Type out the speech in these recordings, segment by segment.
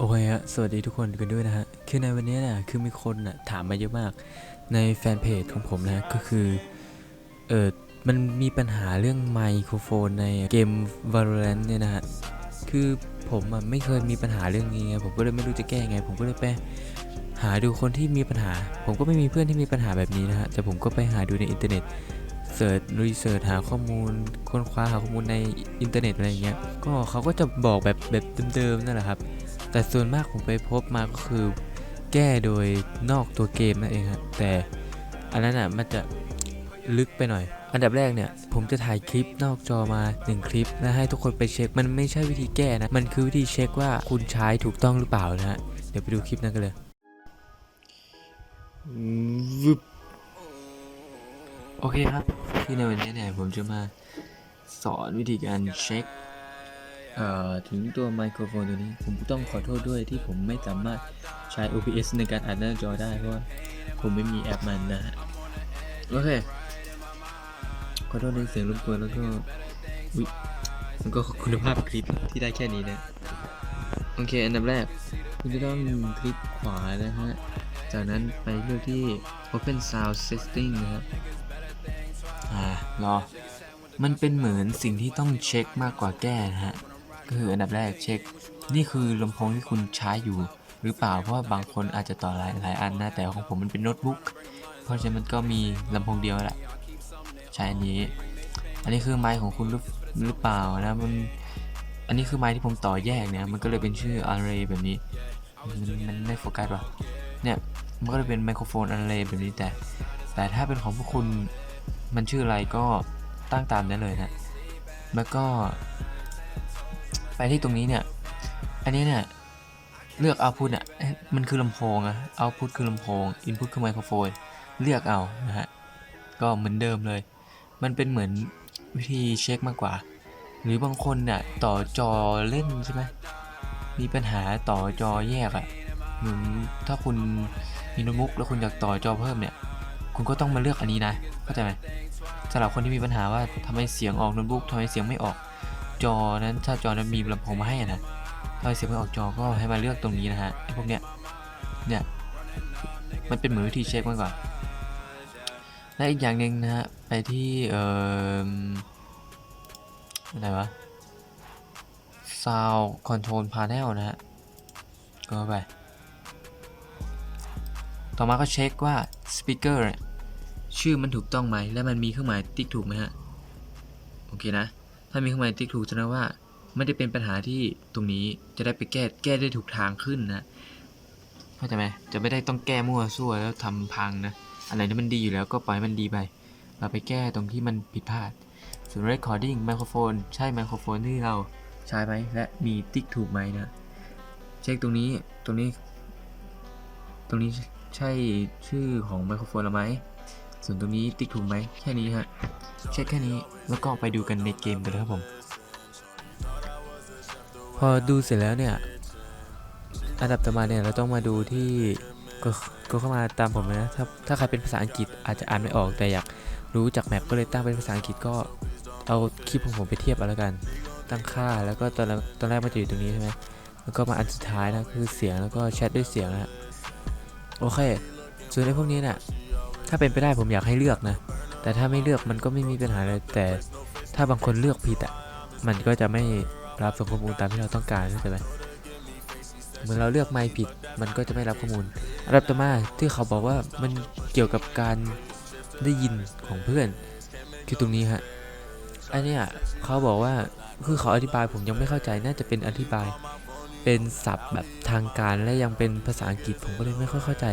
โอเคฮะ สวัสดีทุกคนกันด้วยนะฮะ คือในวันนี้นี่ยคือมีคนนะถามมาเยอะมากในแฟนเพจของผมนะ ก็คือ เออมันมีปัญหาเรื่องไมโครโฟนในเกม Valorant เนี่ยนะฮะ คือผมอะไม่เคยมีปัญหาเรื่องนี้ไง ผมก็เลยไม่รู้จะแก้ไง ผมก็เลยไปหาดูคนที่มีปัญหา ผมก็ไม่มีเพื่อนที่มีปัญหาแบบนี้นะฮะ แต่ผมก็ไปหาดูในอินเทอร์เน็ตเสิร์ชรีเสิร์ชหาข้อมูล ค้นคว้าหาข้อมูลในอินเทอร์เน็ตอะไรเงี้ย ก็เขาก็จะบอกแบบแบบเดิมๆนั่นแหละครับ แต่ส่วนมากผมไปพบมาก็คือแก้โดยนอกตัวเกมนั่นเองครับแต่อันนั้นอะมันจะลึกไปหน่อย อันดับแรกเนี่ยผมจะถ่ายคลิปนอกจอมา 1 คลิปแล้วให้ทุกคนไปเช็ค มันไม่ใช่วิธีแก้นะ มันคือวิธีเช็คว่าคุณใช้ถูกต้องหรือเปล่านะฮะ เดี๋ยวไปดูคลิปนั้นกันเลยวึบโอเคครับ ที่ในวันนี้เนี่ยผมจะมาสอนวิธีการเช็คเอ่อ ถึงตัวไมโครโฟนตัวนี้ ผมต้องขอโทษด้วยที่ผมไม่สามารถใช้ OBS ในการอัดหน้าจอได้ เพราะว่าผมไม่มีแอปมันนะฮะ โอเค ขอโทษในเสียงรบกวนแล้วก็อุ๊ยแล้วก็คุณภาพคลิปที่ได้แค่นี้นะ โอเค อันดับแรก คุณจะต้องคลิกขวานะฮะ จากนั้นไปเลือกที่ Open Sound Setting นะครับอ่ารอ มันเป็นเหมือนสิ่งที่ต้องเช็คมากกว่าแก้นะฮะ คืออันดับแรกเช็ค นี่คือลำโพงที่คุณใช้อยู่ หรือเปล่าเพราะว่าบางคนอาจจะต่อหลายหลายอันนะแต่ของผมมันเป็นโน้ตบุ๊กเพราะฉะนั้นมันก็มีลำโพงเดียวแหละใช้อันนี้ อันนี้คือไมค์ของคุณหรือหรือเปล่านะมันอันนี้คือไมค์ที่ผมต่อแยกเนี่ยมันก็เลยเป็นชื่อ array แบบนี้มันมันไม่โฟกัสว่ะเนี่ยมันก็เลยเป็นไมโครโฟน array แบบนี้แต่ แต่ถ้าเป็นของพวกคุณมันชื่ออะไรก็ตั้งตามนั้นเลยนะแล้วก็ ไปที่ตรงนี้เนี่ย อันนี้เนี่ย เลือก output อะมันคือลำโพงอะ output คือลำโพง input คือไมโครโฟน เลือกเอานะฮะ ก็เหมือนเดิมเลย มันเป็นเหมือนวิธีเช็คมากกว่า หรือบางคนเนี่ยต่อจอเล่นใช่ไหมมีปัญหาต่อจอแยกอะเหมือนถ้าคุณมีโน้ตบุ๊กแล้วคุณอยากต่อจอเพิ่มเนี่ย คุณก็ต้องมาเลือกอันนี้นะ เข้าใจไหมสำหรับคนที่มีปัญหาว่าทำไมเสียงออกโน้ตบุ๊กทำไมเสียงไม่ออก จอนั้นถ้าจอนั้นมีลำโพงมาให้อะนะทำไมเสียงไม่ออกจอก็ให้มาเลือกตรงนี้นะฮะไอ้พวกเนี้ยเนี่ยมันเป็นเหมือนวิธีเช็คมากกว่าและอีกอย่างหนึ่งนะฮะไปที่เอ่ออะไรวะ Sound Control Panel นะฮะก็ไป ต่อมาก็เช็คว่า Speaker เนี่ยชื่อมันถูกต้องไหมและมันมีเครื่องหมายติ๊กถูกไหมฮะ โอเคนะ ถ้ามีเครื่องหมายติ๊กถูกแสดงว่า ไม่ได้เป็นปัญหาที่ตรงนี้จะได้ไปแก้แก้ได้ถูกทางขึ้นนะเข้าใจไหมจะไม่ได้ต้องแก้มั่วซั่วแล้วทำพังนะอะไรที่มันดีอยู่แล้วก็ปล่อยให้มันดีไป เราไปแก้ตรงที่มันผิดพลาดส่วน recording ไมโครโฟน ใช่ไมโครโฟนที่เราใช้ไหมและมีติ๊กถูกไหมนะเช็คตรงนี้ตรงนี้ ตรงนี้ใช่ชื่อของไมโครโฟนเราไหม ส่วนตรงนี้ติ๊กถูกไหมแค่นี้ฮะเช็คแค่นี้แล้วก็ไปดูกันในเกมกันเลยครับผม พอดูเสร็จแล้วเนี่ย อันดับต่อมาเนี่ยเราต้องมาดูที่ก็ก็เข้ามาตามผมนะถ้าถ้าใครเป็นภาษาอังกฤษอาจจะอ่านไม่ออกแต่อยากรู้จากแมปก็เลยตั้งเป็นภาษาอังกฤษก็เอาคลิปของผมไปเทียบเอาแล้วกัน ตั้งค่าแล้วก็ตอนแรกตอนแรกมันจะอยู่ตรงนี้ใช่ไหมแล้วก็มาอันสุดท้ายนะคือเสียงแล้วก็แชทด้วยเสียงนะฮะโอเค ส่วนในพวกนี้น่ะ ถ้าเป็นไปได้ผมอยากให้เลือกนะ แต่ถ้าไม่เลือกมันก็ไม่มีปัญหาเลยแต่ถ้าบางคนเลือกผิดอะมันก็จะไม่รับส่งข้อมูลตามที่เราต้องการใช่ไหมเหมือนเราเลือกไมค์ผิด มันก็จะไม่รับข้อมูลอันดับต่อมาที่เขาบอกว่ามันเกี่ยวกับการได้ยินของเพื่อนคือตรงนี้ฮะอันนี้เขาบอกว่าคือเขาอธิบายผมยังไม่เข้าใจน่าจะเป็นอธิบาย เป็นศัพท์แบบทางการและยังเป็นภาษาอังกฤษผมก็เลยไม่ค่อยเข้าใจ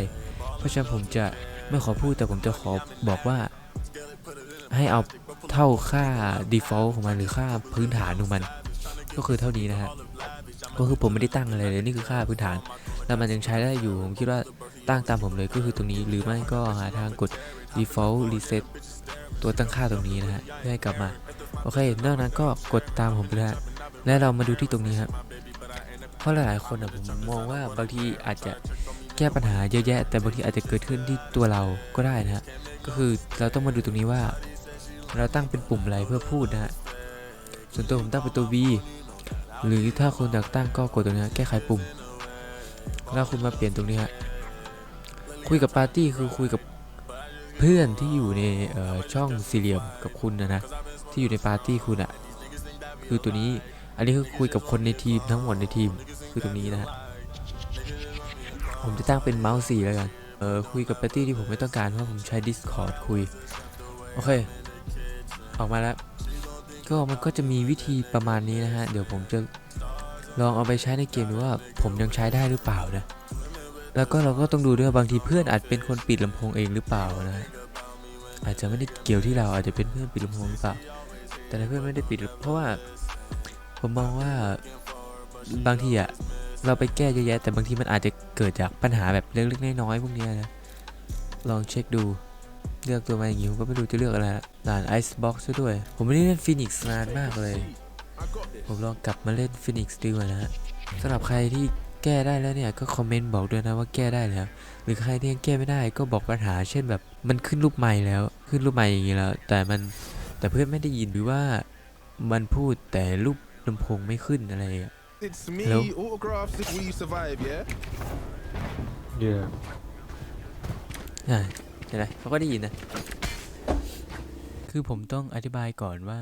เพราะฉะนั้นผมจะ ไม่ขอพูดแต่ผมจะขอบอกว่า ให้เอาเท่าค่า default ของมันหรือค่าพื้นฐานของมัน ก็คือเท่านี้นะฮะก็คือผมไม่ได้ตั้งอะไรเลยนี่คือค่าพื้นฐาน แล้วมันยังใช้ได้อยู่ผมคิดว่าตั้งตามผมเลยก็คือตรงนี้หรือไม่ก็หาทางกด default reset ตัวตั้งค่าตรงนี้นะฮะเพื่อให้กลับมา โอเคนอกนั้นก็กดตามผมไปเลยฮะและเรามาดูที่ตรงนี้ครับเพราะหลายๆคนอะผมมองว่าบางทีอาจจะ แก้ปัญหาเยอะแยะ แต่บางทีอาจจะเกิดขึ้นที่ตัวเราก็ได้นะฮะก็คือเราต้องมาดูตรงนี้ว่า เราตั้งเป็นปุ่มอะไรเพื่อพูดนะฮะส่วนตัวผมตั้งเป็นตัว V หรือถ้าคุณอยากตั้งก็กดตรงนี้แก้ไขปุ่ม แล้วคุณมาเปลี่ยนตรงนี้ฮะคุยกับปาร์ตี้คือคุยกับเพื่อนที่อยู่ในช่องสี่เหลี่ยมกับคุณนะนะที่อยู่ในปาร์ตี้คุณอะคือตัวนี้อันนี้คือคุยกับคนในทีมทั้งหมดในทีมคือตรงนี้นะฮะ ผมจะตั้งเป็นเมาส์สีแล้วกัน เออคุยกับปาร์ตี้ที่ผมไม่ต้องการเพราะผมใช้ Discord คุย โอเค ออกมาแล้ว ก็มันก็จะมีวิธีประมาณนี้นะฮะ เดี๋ยวผมจะลองเอาไปใช้ในเกมดูว่าผมยังใช้ได้หรือเปล่านะ แล้วก็เราก็ต้องดูด้วยบางทีเพื่อนอาจเป็นคนปิดลำโพงเองหรือเปล่านะฮะอาจจะไม่ได้เกี่ยวที่เราอาจจะเป็นเพื่อนปิดลำโพงหรือเปล่า แต่ถ้าเพื่อนไม่ได้ปิดเพราะว่าผมมองว่าบางทีอะ เราไปแก้เยอะแยะแต่บางทีมันอาจจะเกิดจากปัญหาแบบเล็กๆน้อยๆพวกนี้นะลองเช็คดูเลือกตัวมาอย่างงี้ผมก็ไม่รู้จะเลือกอะไรละด่าน Ice Box ซะด้วย ผมไม่ได้เล่น Phoenix นานมากเลย ผมลองกลับมาเล่น Phoenix ดีกว่านะสำหรับใครที่แก้ได้แล้วเนี่ยก็คอมเมนต์บอกด้วยนะว่าแก้ได้แล้ว หรือใครที่ยังแก้ไม่ได้ก็บอกปัญหา เช่นแบบมันขึ้นรูปใหม่แล้ว ขึ้นรูปใหม่อย่างงี้แล้ว แต่มันแต่เพื่อนไม่ได้ยินหรือว่ามันพูดแต่รูปลำโพงไม่ขึ้นอะไรอะ It's me, Hello? autographs if we survive, yeah? เยอะอ่าใช่ไหมเขาก็ได้ยินนะ คือผมต้องอธิบายก่อนว่า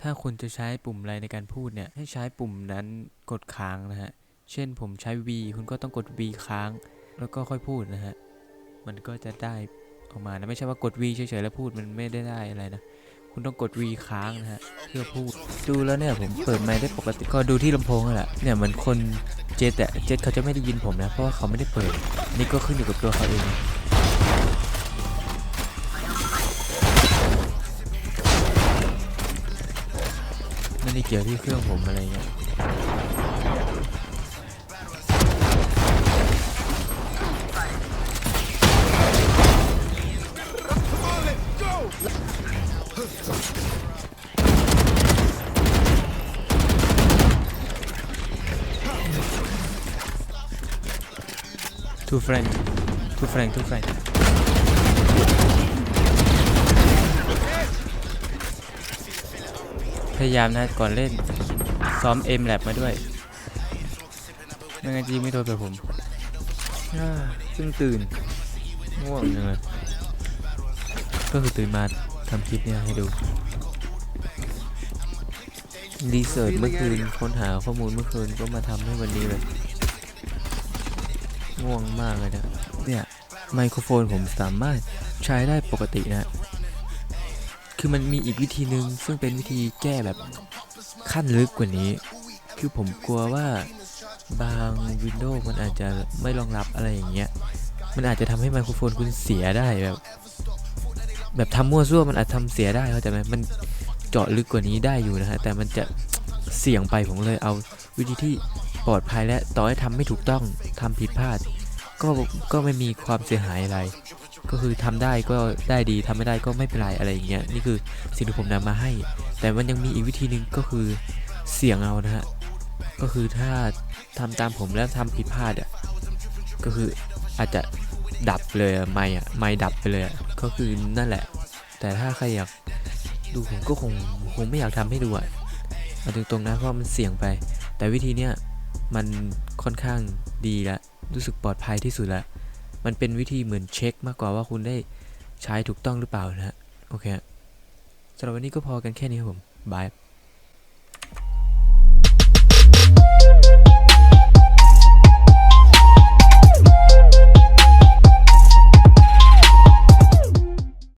ถ้าคุณจะใช้ปุ่มอะไรในการพูดเนี่ย ให้ใช้ปุ่มนั้นกดค้างนะฮะ เช่นผมใช้ V คุณก็ต้องกด V ค้าง แล้วก็ค่อยพูดนะฮะ มันก็จะได้ออกมานะ ไม่ใช่ว่ากด V เฉยๆแล้วพูดมันไม่ได้ได้อะไรนะ คุณต้องกด V ค้างนะฮะเพื่อพูดดูแล้วเนี่ยผมเปิดไมค์ได้ปกติก็ดูที่ลำโพงนั่นแหละเนี่ยเหมือนคนเจตอะเจตเขาจะไม่ได้ยินผมนะเพราะว่าเขาไม่ได้เปิด นี่ก็ขึ้นอยู่กับตัวเขาเองไม่ได้เกี่ยวที่เครื่องผมอะไรเงี้ย Two friend Two friend Two friend พยายามนะก่อนเล่น ซ้อมเอ็มแลบมาด้วยไม่งั้นจะยิงไม่โดนแบบผมอ่าเพิ่งตื่น ง่วงจังเลยก็คือตื่นมา ทำคลิปเนี่ยให้ดู รีเสิร์ชเมื่อคืนค้นหาข้อมูลเมื่อคืนก็มาทำให้วันนี้เลยง่วงมากเลยนะเนี่ยไมโครโฟนผมสามารถใช้ได้ปกตินะ คือมันมีอีกวิธีหนึ่งซึ่งเป็นวิธีแก้แบบขั้นลึกกว่านี้ คือผมกลัวว่าบาง Windows มันอาจจะไม่รองรับอะไรอย่างเงี้ย มันอาจจะทำให้ไมโครโฟนคุณเสียได้แบบ แบบทำมั่วซั่วมันอาจทำเสียได้เข้าใจไหมมันเจาะลึกกว่านี้ได้อยู่นะฮะแต่มันจะเสี่ยงไปผมเลยเอาวิธีที่ปลอดภัยและต่อให้ทำไม่ถูกต้องทำผิดพลาด ก็ก็ไม่มีความเสียหายอะไร ก็คือทำได้ก็ได้ดีทำไม่ได้ก็ไม่เป็นไรอะไรอย่างเงี้ยนี่คือสิ่งที่ผมนำมาให้ แต่มันยังมีอีกวิธีหนึ่งก็คือเสี่ยงเอานะฮะก็คือถ้าทำตามผมแล้วทำผิดพลาดอะก็คืออาจจะดับเลยไม่อะไม่ดับไปเลยอะ ก็คือนั่นแหละ แต่ถ้าใครอยากดูผมก็คงคงไม่อยากทำให้ดูอะเอาตรงๆนะเพราะมันเสี่ยงไป แต่วิธีเนี้ยมันค่อนข้างดีละรู้สึกปลอดภัยที่สุดละมันเป็นวิธีเหมือนเช็คมากกว่าว่าคุณได้ใช้ถูกต้องหรือเปล่านะฮะโอเคฮะสำหรับวันนี้ก็พอกันแค่นี้ครับผมบาย